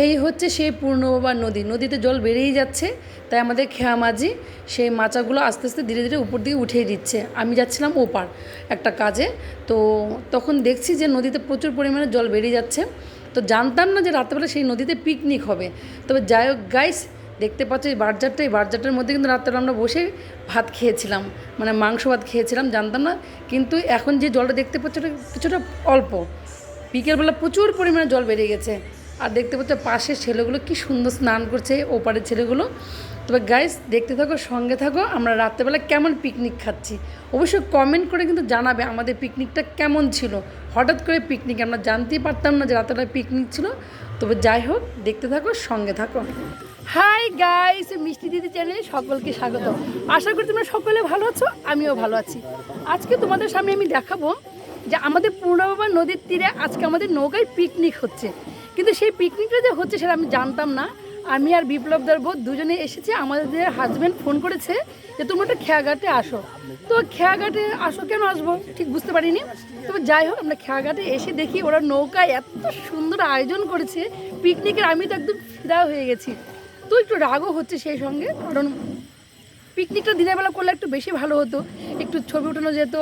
এই হচ্ছে সেই পূর্ণবাবা নদী। নদীতে জল বেড়েই যাচ্ছে, তাই আমাদের খেয়া মাঝি সেই মাচাগুলো আস্তে আস্তে ধীরে ধীরে উপর দিকে উঠিয়ে দিচ্ছে। আমি যাচ্ছিলাম ওপার একটা কাজে, তো তখন দেখছি যে নদীতে প্রচুর পরিমাণে জল বেরিয়ে যাচ্ছে। তো জানতাম না যে রাত্রেবেলা সেই নদীতে পিকনিক হবে। তবে যাই হোক গাইস দেখতে পাচ্ছ এই বারজারটা এই বারজারটার মধ্যে কিন্তু রাত্রে আমরা বসে ভাত খেয়েছিলাম মানে মাংস ভাত খেয়েছিলাম, জানতাম না। কিন্তু এখন যে জলটা দেখতে পাচ্ছ কিছুটা অল্প। বিকেলবেলা প্রচুর পরিমাণে জল বেরিয়ে গেছে। আর দেখতে পাচ্ছ পাশের ছেলেগুলো কি সুন্দর স্নান করছে ওপারের ছেলেগুলো। তবে গাইস দেখতে থাকো, সঙ্গে থাকো, আমরা রাত্রেবেলা কেমন পিকনিক খাচ্ছি। অবশ্যই কমেন্ট করে কিন্তু জানাবে আমাদের পিকনিকটা কেমন ছিল। হঠাৎ করে পিকনিক আমরা জানতেই পারতাম না যে রাত্রেবেলা পিকনিক ছিল। তবে যাই হোক, দেখতে থাকো, সঙ্গে থাকো। হাই গাইস মিষ্টি দিদি চ্যানেলে সকলকে স্বাগত। আশা করি তোমরা সকলে ভালো আছো, আমিও ভালো আছি। আজকে তোমাদের সামনে আমি দেখাবো যে আমাদের পূর্ণবাবা নদীর তীরে আজকে আমাদের নৌকায় পিকনিক হচ্ছে। কিন্তু সেই পিকনিকটা যে হচ্ছে সেটা আমি জানতাম না। আমি আর বিপ্লব বোধ দুজনে এসেছি, আমাদের হাজব্যান্ড ফোন করেছে যে তোমরা একটা খেয়াঘাটে আসো। তো খেয়াঘাটে আসো কেন আসব? ঠিক বুঝতে পারিনি। তবে যাই হোক, আমরা খেয়াঘাটে এসে দেখি ওরা নৌকায় এত সুন্দর আয়োজন করেছে। পিকনিকের আমি তো একদম ফিদা হয়ে গেছি। তো একটু রাগও হচ্ছে সেই সঙ্গে, কারণ পিকনিকটা দিনের বেলা করলে একটু বেশি ভালো হতো। একটু ছবি উঠানো যেত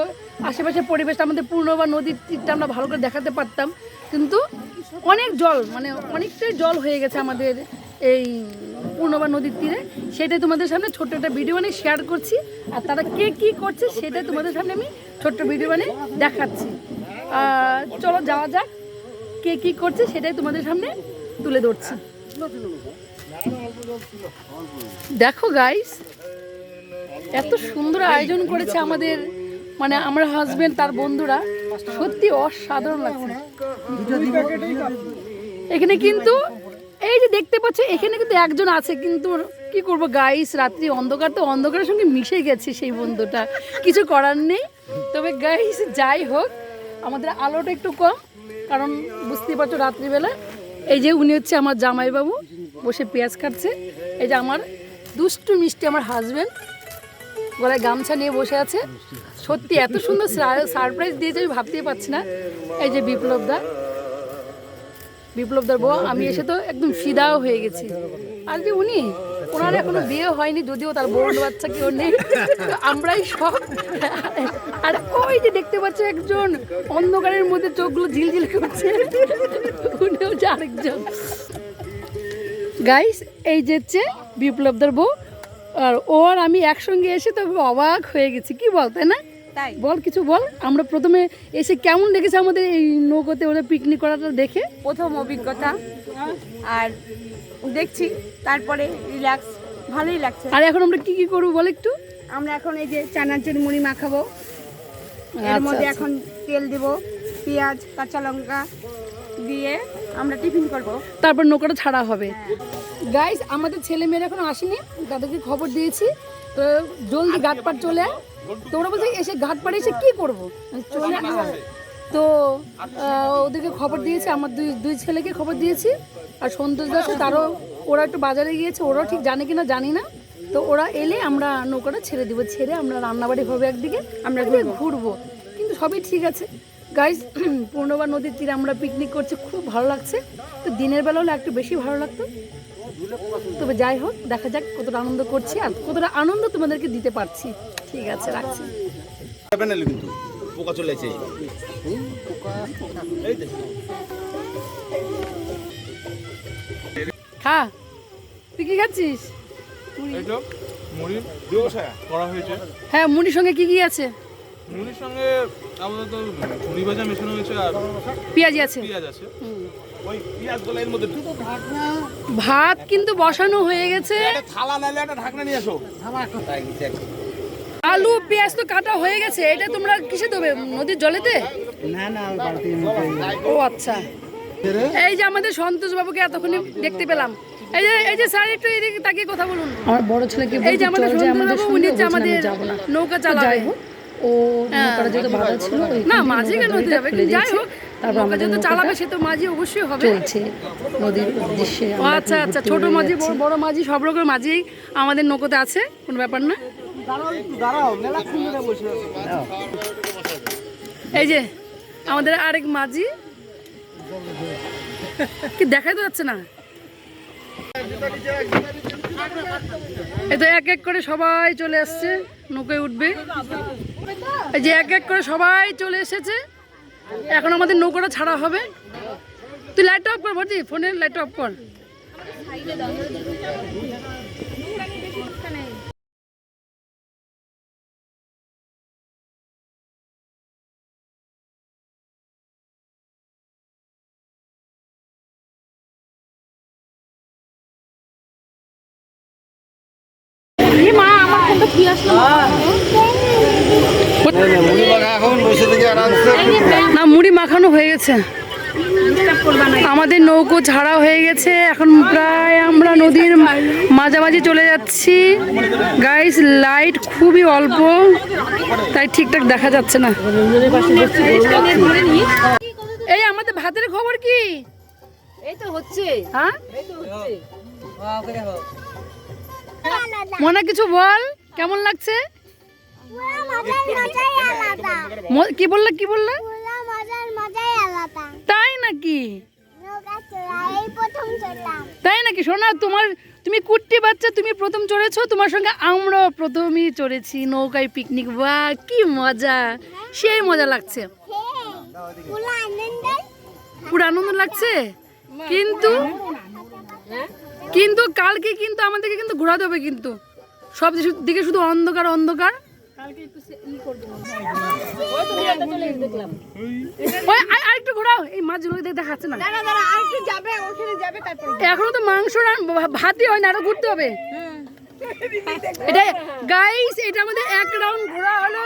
আশেপাশে পরিবেশটা আমাদের পূর্ণ বা নদীর তীরটা আমরা ভালো করে দেখাতে পারতাম। কিন্তু অনেক জল মানে অনেকটাই জল হয়ে গেছে আমাদের এই পূর্ণবা নদীর তীরে। সেটাই তোমাদের সামনে ছোট্ট একটা ভিডিও বানিয়ে শেয়ার করছি। আর তারা কে কি করছে সেটাই তোমাদের সামনে আমি ছোট্ট ভিডিও বানিয়ে দেখাচ্ছি। চলো যাওয়া যাক, কে কি করছে সেটাই তোমাদের সামনে তুলে ধরছি। দেখো গাইস এত সুন্দর আয়োজন করেছে আমাদের মানে আমার হাজবেন্ড তার বন্ধুরা। সত্যি অসাধারণ লাগছে। এখানে কিন্তু, এই যে দেখতে পাচ্ছ, এখানে কিন্তু একজন আছে, কিন্তু কি করব গাইস রাত্রি অন্ধকার, তো অন্ধকারের সঙ্গে মিশে গেছে সেই বন্ধুটা। কিছু করার নেই। তবে গাইস যাই হোক, আমাদের আলোটা একটু কম, কারণ বুঝতেই পারছ রাত্রিবেলা। এই যে উনি হচ্ছে আমার জামাইবাবু, বসে পেঁয়াজ কাটছে। এই যে আমার দুষ্টু মিষ্টি আমার হাজবেন্ড গলায় গামছা নিয়ে বসে আছে। সত্যি এত সুন্দর সারপ্রাইজ দিয়েছে ভাবতেই পারছি না। এই যে বিপ্লব দা বিপ্লবদার বউ, আমি এসে তো একদম ফিদাও হয়ে গেছি। আর যে উনি, ওনার এখনও বিয়ে হয়নি, যদিও তার বউর বাচ্চা কেউ নেই। আমরাই সব। আর ওই যে দেখতে পাচ্ছ একজন, অন্ধকারের মধ্যে চোখগুলো ঝিলঝিল করছে। উনিও যে আরেকজন। গাইস এই যে হচ্ছে বিপ্লবদার বউ। আর ওর আমি একসঙ্গে এসে তো অবাক হয়ে গেছি। কি বল তাই না? তাই। বল কিছু বল। আমরা প্রথমে এসে কেমন দেখেছি আমাদের এই নৌকোতে ওদের পিকনিক করাটা দেখে? প্রথম অভিজ্ঞতা। আর দেখছি তারপরে রিল্যাক্স ভালোই লাগছে। আর এখন আমরা কি কি করব বল একটু? আমরা এখন এই যে চানাচুর মুড়ি মাখাবো। এর আচ্ছা, মধ্যে আচ্ছা। এখন তেল দিব পেঁয়াজ কাঁচা লঙ্কা দিয়ে আমরা টিফিন করব। তারপর নৌকাটা ছাড়া হবে। গাইস আমাদের ছেলে মেয়েরা এখন আসেনি। তাদেরকে খবর দিয়েছি। তো জলদি ঘাটপাট চলে আয়। তো ওরা বলছে এসে ঘাটপাড়ে এসে কি করব? চলে তো ওদেরকে খবর দিয়েছি। আমার দুই দুই ছেলেকে খবর দিয়েছি। আর সন্তোষ দাস তারও ওরা একটু বাজারে গিয়েছে। ওরাও ঠিক জানে কিনা জানি না। তো ওরা এলে আমরা নৌকাটা ছেড়ে দিব। ছেড়ে আমরা রান্নাবাড়ি হবে একদিকে। আমরা ঘুরবো। কিন্তু সবই ঠিক আছে। গাইজ পূর্ণবা নদীর তীরে আমরা পিকনিক করছি খুব ভালো লাগছে। তো দিনের বেলা হলে একটু বেশি ভালো লাগতো। তবে যাই হোক দেখা যাক কতটা আনন্দ করছি আর কতটা আনন্দ তোমাদেরকে দিতে পারছি। ঠিক আছে রাখছি। কিন্তু পোকা চলে এসে এই দেখ। খা তুই কি খাচ্ছিস? করা হয়েছে। হ্যাঁ মুড়ির সঙ্গে কি কি আছে? মুড়ির সঙ্গে আপাতত ভাজা মেশানো হয়েছে আর পেঁয়াজি আছে। পেঁয়াজ আছে। ওই পেঁয়াজগুলো এর মধ্যে ঢুকো। ভাত কিন্তু বসানো হয়ে গেছে। একটা থালা নাইলে একটা ঢাকনা নিয়ে আসো। আলু পেঁয়াজ তো কাটা হয়ে গেছে। এটা তোমরা কিসে দেবে? নদীর জলেতে? ও আচ্ছা। এই যে আমাদের সন্তোষ বাবুকে এতক্ষণ দেখতে পেলাম। এই যে এই যে স্যার একটু এদিকে তাকিয়ে কথা বলুন। আমার বড় ছেলেকে এই যে আমাদের বলতে চল সন্তোষ বাবু উনি সঙ্গে আমাদের যাব নৌকা চালাবে। ও নৌকাটা যেহেতু বাধা ছিল না মাঝি কেন হতে যাবে? যাই হোক তারপর নৌকা আমাদের যেহেতু চালাবে সে তো মাঝি অবশ্যই হবে। চলছে নদীর উদ্দেশ্যে ও আচ্ছা আচ্ছা ছোট মাঝি বড় বড় মাঝি সব রকমের মাঝি আমাদের নৌকোতে আছে কোনো ব্যাপার না। এই যে আমাদের আরেক মাঝি। কি দেখাই তো যাচ্ছে না? এই তো এক এক করে সবাই চলে আসছে নৌকায় উঠবে। যে এক এক করে সবাই চলে এসেছে। এখন আমাদের নৌকাটা ছাড়া হবে। তুই লাইটটা অফ কর ভর্তি ফোনের লাইটটা অফ কর। না মুড়ি মাখানো হয়ে গেছে। আমাদের নৌকো ছাড়া হয়ে গেছে। এখন প্রায় আমরা নদীর মাঝামাঝি চলে যাচ্ছি। গাইস লাইট খুবই অল্প তাই ঠিকঠাক দেখা যাচ্ছে না। এই আমাদের ভাতের খবর কি? এই তো হচ্ছে। হ্যাঁ? মনে কিছু বল কেমন লাগছে? কি বললে কি বললে? তাই নাকি? তাই নাকি? শোনা তোমার, তুমি কুট্টি বাচ্চা, তুমি প্রথম চড়েছো, তোমার সঙ্গে আমরাও প্রথমই চড়েছি, নৌকায় পিকনিক বা কি মজা। সেই মজা লাগছে। পুরো আনন্দ লাগছে? কিন্তু কিন্তু কালকে কিন্তু আমাদেরকে কিন্তু ঘোরাতে হবে কিন্তু। সব দিকে শুধু অন্ধকার অন্ধকার। ওই আর- আরেকটু ঘোরাও। এই মাছগুলো দেখে দেখাচ্ছে না। যাবে ওখানে যাবে তারপর এখনও তো মাংস রান- ভাতই হয় না আরও ঘুরতে হবে। এটা গাইস এটা আমাদের এক রাউন্ড ঘোরা হলো।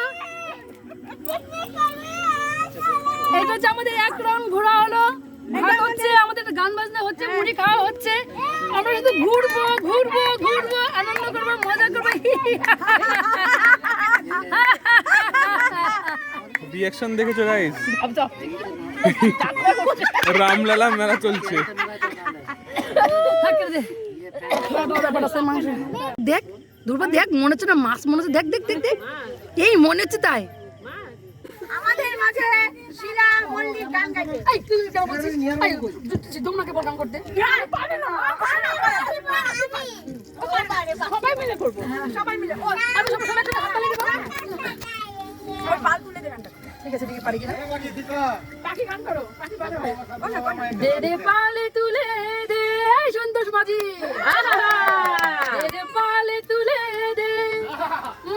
এটা হচ্ছে আমাদের এক রাউন্ড ঘোরা হলো। ভাত হচ্ছে আমাদের গান বাজনা হচ্ছে মুড়ি খাওয়া হচ্ছে। আমরা শুধু ঘুরবো ঘুরবো ঘুরবো আনন্দ করব মজা করব। রিয়াকশন দেখেছ গাইস রামলালা মেলা চলছে। দেখ দুর্বা দেখ মনে হচ্ছে না মাছ মনে হচ্ছে দেখ দেখ দেখ দেখ। এই মনে হচ্ছে তাই। আমাদের মাঝে এই তুই কেন বলছিস এই, তোমরাকে বল করতে পারে না সবাই মিলে করব সবাই মিলে আমি সব সবাই হাত তালি দেবো সবাই পাল তুলে দে ঠিক আছে ঠিক পারি কিনা পাখি গান করো পাখি ভালো হয় বসো, বসো। দে দে পালে তুলে দে সন্তোষ মাঝি দে দে পালে তুলে দে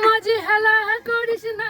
মাঝি হেলা করিস না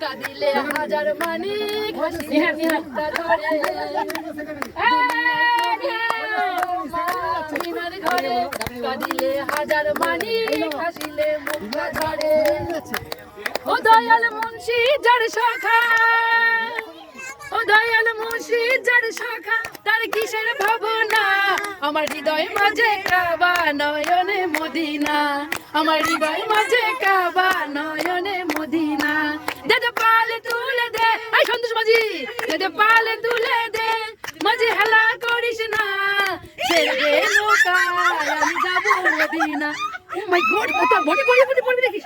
কাঁদিলে হাজার মানিক হাসিলে মুক্তা ধরে এক, মা, মিনার ঘরে কাঁদিলে হাজার মানিক হাসিলে মুক্তা ধরে ও দয়াল মুন্সি যার শাখা। ও দয়াল মুন্সি যার শাখা। তার কিসের ভাবনা? আমার হৃদয় মাঝে কাবা নয়নে মদিনা। আমার হৃদয় মাঝে কাবা নয়নে আই সন্তোষ মাঝি দে দে পালে তুলে দে। মাঝে হেলা করিস না। ছেড়ে নৌকা আমি যাব মদিনা ও মাই গড কত বডি বডি বডি বডি দেখিস।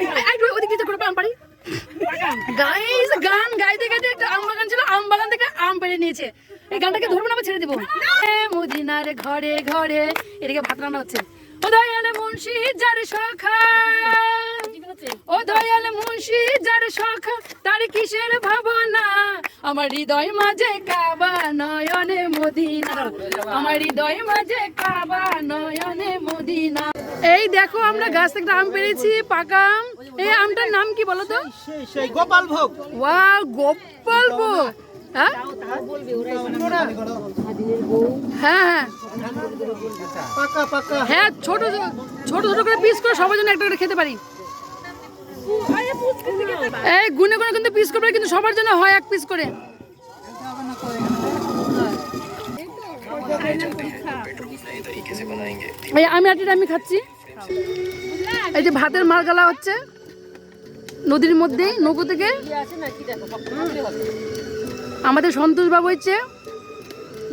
এই, এই, ওদিকে যেতে করে আম পারি গাইস গান গাইতে গাইতে একটা আম বাগান ছিল আম বাগান থেকে আম পেড়ে নিয়েছে। এই গানটাকে ধরবো না ছেড়ে দেবো। মদিনার ঘরে ঘরে এদিকে ভাত রান্না হচ্ছে। ও দয়াল মুন্সি যার সখা। ও দয়াল মুন্সি যার সখা তার কিসের ভাবনা? আমার হৃদয় মাঝে কাবা নয়নে মদিনা। আমার হৃদয় মাঝে কাবা নয়নে মদিনা। এই দেখো আমরা গাছ থেকে আম পেরেছি পাকা আম। এই আমটার নাম কি বলো তো? সেই গোপাল ভোগ। ওয়াও গোপাল ভোগ। হ্যাঁ? হ্যাঁ হ্যাঁ। হ্যাঁ ছোট ছোট ছোট করে পিস করে সবার জন্য একটা করে খেতে পারি। এই গুনে গুনে কিন্তু পিস করবে, কিন্তু সবার জন্য হয় এক পিস করে। এই আমি আটিটা আমি খাচ্ছি। এই যে ভাতের মার গালা হচ্ছে, নদীর মধ্যে নৌকো থেকে। আমাদের সন্তোষ বাবু হচ্ছে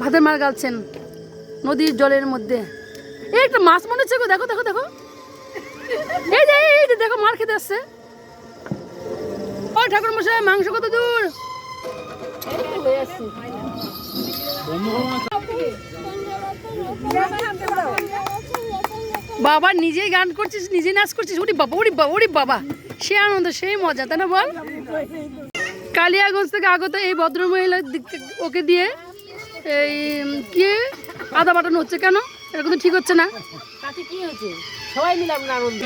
ভাতের মার গালছেন, নদীর জলের মধ্যে। এই একটা মাছ মনে হচ্ছে দেখো দেখো দেখো। এই যে এই যে, দেখো, মার খেতে আসছে। ঠাকুর মশাই মাংস কত দূর? বাবা, নিজেই গান করছিস, নিজেই নাচ করছিস? ওরি বাবা ওরি বাবা ওরি বাবা। সে আনন্দ সেই মজা, তাই না বল? কালিয়াগঞ্জ থেকে আগত এই থেকে- ওকে দিয়ে এই, কি? আদা বাটানো হচ্ছে কেন? এরকম তো ঠিক হচ্ছে না। কি হয়েছে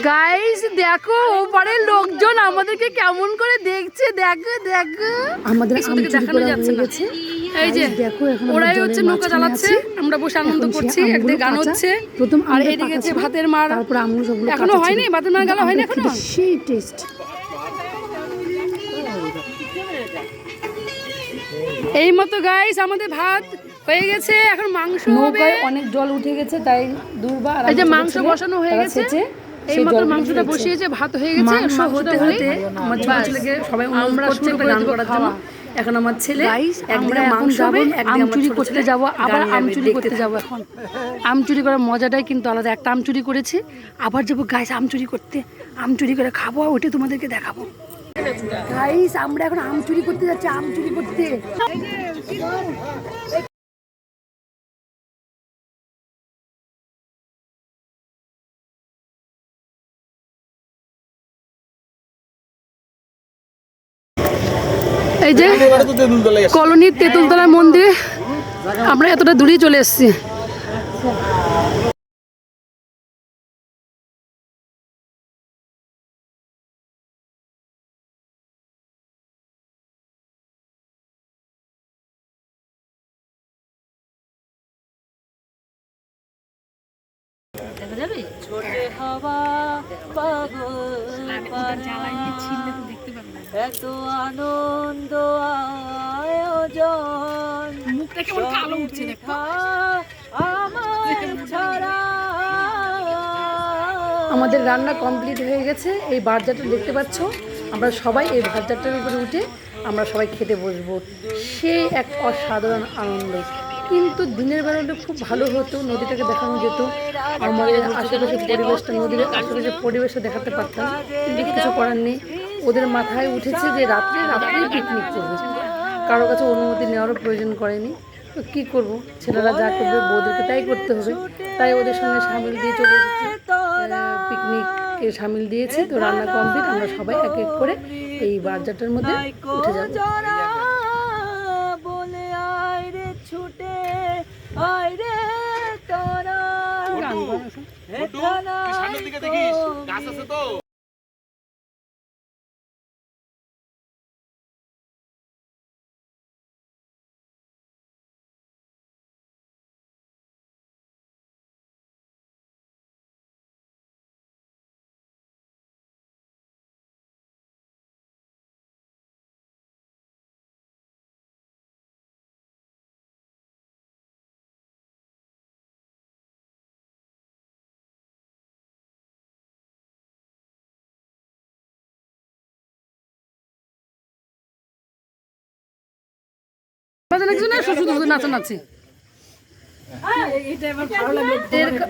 গাইস দেখো ওপারের লোকজন আমাদেরকে কেমন করে দেখছে দেখো দেখো। আমাদের দেখানো যাচ্ছে না। এই যে ওরাই হচ্ছে নৌকা চালাচ্ছে আমরা বসে আনন্দ করছি একদিকে গান হচ্ছে প্রথম আর এদিকে হচ্ছে ভাতের মার তারপর আমগুলো সবগুলো এখনও হয়নি? ভাতের মার গালা হয়নি এখনও? সেই টেস্ট এই মতো গাইস আমাদের ভাত হয়ে গেছে এখন মাংস হবে। অনেক জল উঠে গেছে তাই দুর্বা আর এই যে মাংস বসানো হয়ে গেছে সেচে এই মাত্র মাংসটা বসিয়েছে ভাত হয়ে গেছে মাংস হতে হতে আমার ছোট ছেলেকে সবাই আমরা করছে শুরু একটু করে গান করার জন্য। এখন আমার ছেলে আমরা মাংস হবে আম একদিকে চুরি করতে যাব, আবার গান আম চুরি করতে। যাব এখন। আম চুরি করার মজাটাই কিন্তু আলাদা একটা আম চুরি করেছি আবার যাব গাইস আম চুরি করতে আম চুরি করে খাব আর ওইটা তোমাদেরকে দেখাবো। গাইস আমরা এখন আম চুরি করতে যাচ্ছি আম চুরি করতে। এই যে। কলোনির তেঁতুলতলা মন্দিরে আমরা এতটা দূরেই চলে এসেছি এত আনন্দ আমাদের রান্না কমপ্লিট হয়ে গেছে। এই বারজারটা দেখতে পাচ্ছ? আমরা সবাই এই বারজারটার উপরে উঠে আমরা সবাই খেতে বসবো। সেই এক অসাধারণ আনন্দ। কিন্তু দিনের বেলা হলে খুব ভালো হতো নদীটাকে দেখানো যেত। আমাদের আশেপাশের পরিবেশটা, নদীর আশেপাশের পরিবেশটা দেখাতে পারতাম। কিন্তু কিছু করার নেই। ওদের মাথায় উঠেছে যে রাত্রে রাত্রেই পিকনিক করবে। কারও কাছে অনুমতি নেওয়ারও প্রয়োজন করেনি। তো কী করব? ছেলেরা যা করবে, বউদেরকে তাই করতে হবে। তাই ওদের সঙ্গে সামিল দিয়ে চলে এসেছি। পিকনিকে সামিল দিয়েছি। তো রান্না কমপ্লিট, আমরা সবাই এক এক করে এই বাজারটার মধ্যে উঠে আয় রে তোরা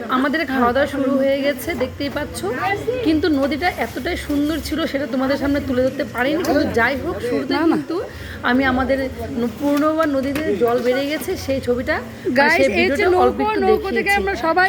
আমাদের খাওয়া দাওয়া শুরু হয়ে গেছে দেখতেই পাচ্ছ। কিন্তু নদীটা এতটাই সুন্দর ছিল সেটা তোমাদের সামনে তুলে ধরতে পারিনি। কিন্তু যাই হোক শুরুতে কিন্তু আমি আমাদের পূর্ণবার নদীতে জল বেড়ে গেছে সেই ছবিটা। আমরা সবাই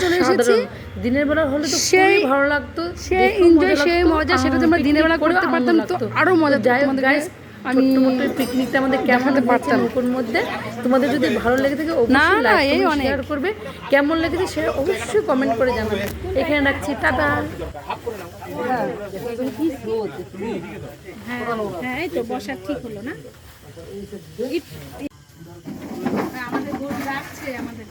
চলে এসেছি। দিনের বেলা হলে তো সেই- ভালো লাগতো সেই মজা সেই মজা, সেটা আমরা দিনের বেলা করতে পারতাম তো আরও মজা যাই হোক গাইস আমি ছোট্ট মোট্ট পিকনিকটা আমাদের কেমন পারতাম। নৌকোর মধ্যে? তোমাদের যদি ভালো লেগে থাকে অবশ্যই লাইক। শেয়ার করবে কেমন লেগেছে সেটা অবশ্যই কমেন্ট করে জানাবে। এখানে রাখছি টাটা। হ্যাঁ এই তো বসা ঠিক হলো না? আমাদের রাখছে আমাদের